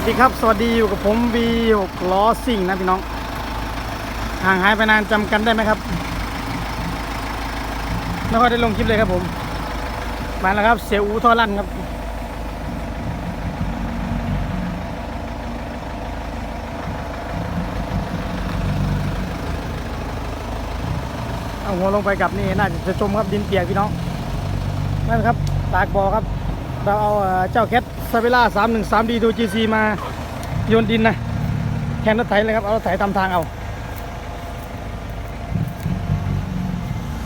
วัสดีครับ สวัสดีอยู่กับผม V6 ล้อซิ่งนะพี่น้อง ห่างหายไปนานจำกันได้ไหมครับไม่ค่อยได้ลงคลิปเลยครับผมมาแล้วครับ เสียอูท่อลั่นครับ เอาหัวลงไปกับนี่น่าจะจมครับดินเปียกพี่น้องนั่นครับตากบ่อครับ เราเอาเจ้าแคท ซาเวล่า313 d 2 GC มาโยนดินนะแทนรถไถเลยครับ เอารถไถทำทางเอา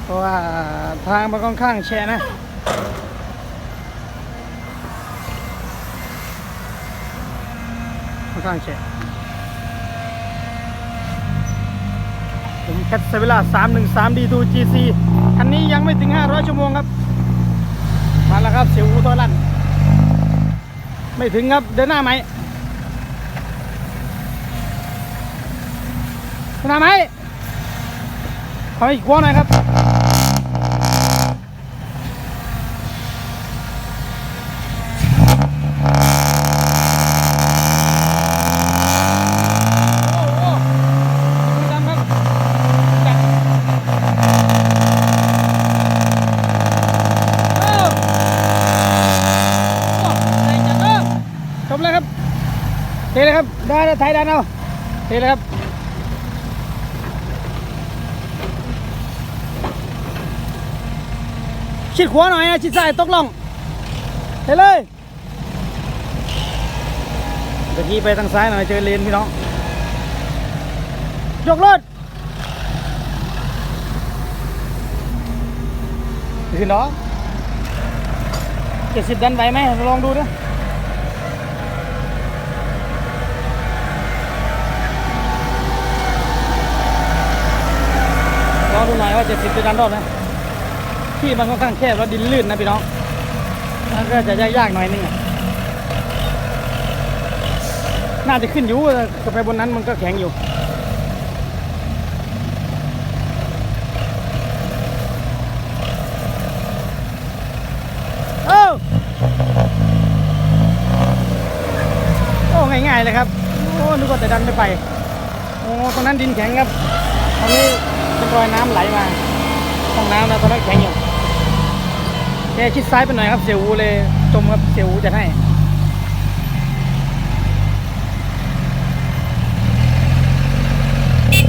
เพราะว่าทางมันค่อนข้างแฉะนะค่อนข้างแฉะผมแคทซาเวล่า313 d 2 GC คันนี้ยังไม่ถึง500ชั่วโมงครับ มาแล้วครับเสียวอูทอลั่น ไม่ถึงครับ เดินหน้าไหมเดินหน้าไหมขออีกหัวหน่อยครับ โอ้โหดูดำครับจัดเอ้า โอ้ใจจังเออ จบเลยครับเทเลยครับได้แล้วไทยดันเอาเทเลยครับชิดขวาหน่อยนะชิดซ้ายตกลงเทเลยตะกี้ไปทางซ้ายหน่อยเจอเลนพี่น้องยกรถขึ้นเนาะเจ็ดสิบดันไหวไหมลองดูนะล ดูหน่อยว่าจ็ดสิบจะดันรอดไหมที่มันค่อนข้างแคบแล้วดินลื่นนะพี่น้อง มันก็จะยากๆหน่อยนึงน่าจะขึ้นอยู่ไปบนนั้นมันก็แข็งอยู่โอ้โอ้ง่ายๆเลยครับ โอ้นึกว่าแต่ดันไม่ไป โอ้ ตรงนั้นดินแข็งครับตรงนี้ รอยน้ำไหลมาห้องน้ำนะตอนนั้นแข็งอยู่แค่ชิดซ้ายไปหน่อยครับเสียวอูเลยจมครับเสียวอูจะให้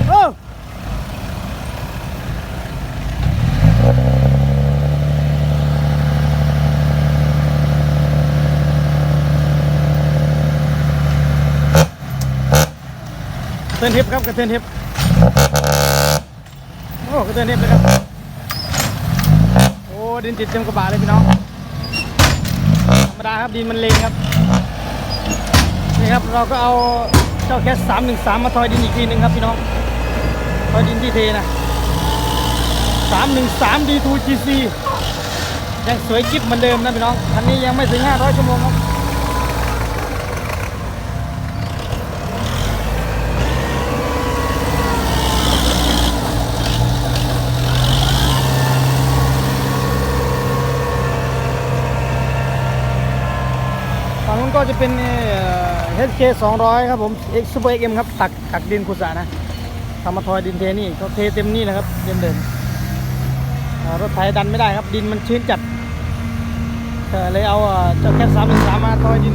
โอ้กระเทือนทิพย์ครับกระเทือนทิพย์โอ้กระเทือนทิพย์เลยครับ โอ้ดินติดเต็มกระบะเลยพี่น้อง ธรรมดาครับดินมันเลงครับ นี่ครับเราก็เอาเจ้าแคสสามหนึ่งสามมาทอยดินอีกทีหนึ่งครับพี่น้อง ทอยดินที่เทนะสามหนึ่งสามดีทูจีซียังสวยกิ๊บเหมือนเดิมนะพี่น้องคันนี้ยังไม่ถึงห้าร้อยชั่วโมงครับ ก็จะเป็นเอ่อ HK 200 ครับผม X Super XM ครับ ตักตักดินขุดสระนะทำมาทอยดินเทนี่ก็เทเต็มนี่แหละครับเดิมเดิมรถไถดันไม่ได้ครับดินมันชื้นจัดเลยเอาเจ้าแคท313มาทอยดิน